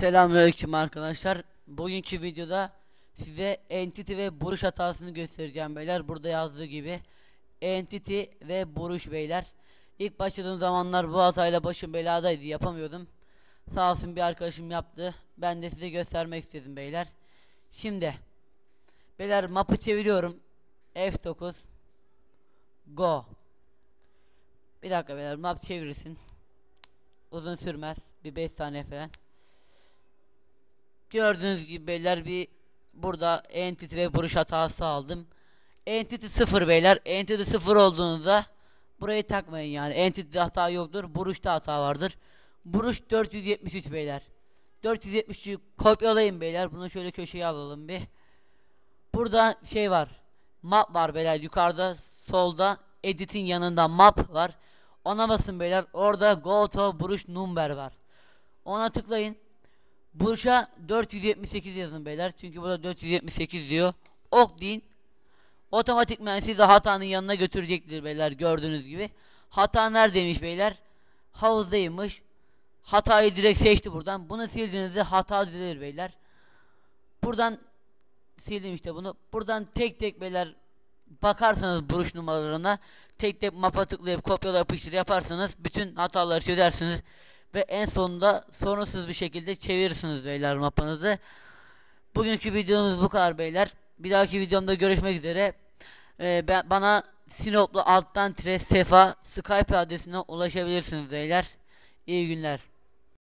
Selamünaleyküm arkadaşlar. Bugünkü videoda size entity ve buruş hatasını göstereceğim beyler. Burada yazdığı gibi entity ve buruş beyler. İlk başladığım zamanlar bu hatayla başım beladaydı yapamıyordum. Sağ olsun bir arkadaşım yaptı. Ben de size göstermek istedim beyler. Şimdi beyler mapı çeviriyorum. F9 Go. Bir dakika beyler map çevirsin. Uzun sürmez. Bir 5 saniye falan. Gördüğünüz gibi beyler bir burada entity ve vuruş hatası aldım. Entity 0 beyler. Entity 0 olduğunuzda burayı takmayın yani. Entity'de hata yoktur. Vuruşta hata vardır. Vuruş 473 beyler. 473'ü kopyalayın beyler. Bunu şöyle köşeye alalım bir. Burada şey var. Map var beyler. Yukarıda solda edit'in yanında map var. Ona basın beyler. Orada go to vuruş number var. Ona tıklayın. Burş'a 478 yazın beyler. Çünkü burada 478 diyor. Ok deyin. Otomatikmen sizi hatanın yanına götürecektir beyler gördüğünüz gibi. Hata neredeymiş beyler? Havuzdaymış. Hatayı direkt seçti buradan. Bunu sildiğinizde hata düzelir beyler. Buradan sildim işte bunu. Buradan tek tek beyler bakarsanız buruş numaralarına tek tek mapa tıklayıp kopyala yapıştır yaparsanız bütün hataları çözersiniz ve en sonunda sorunsuz bir şekilde çevirirsiniz beyler mapanızı. Bugünkü videomuz bu kadar beyler. Bir dahaki videomda görüşmek üzere. Ee, ben, bana Sinoplu alttan tire sefa Skype adresine ulaşabilirsiniz beyler. İyi günler.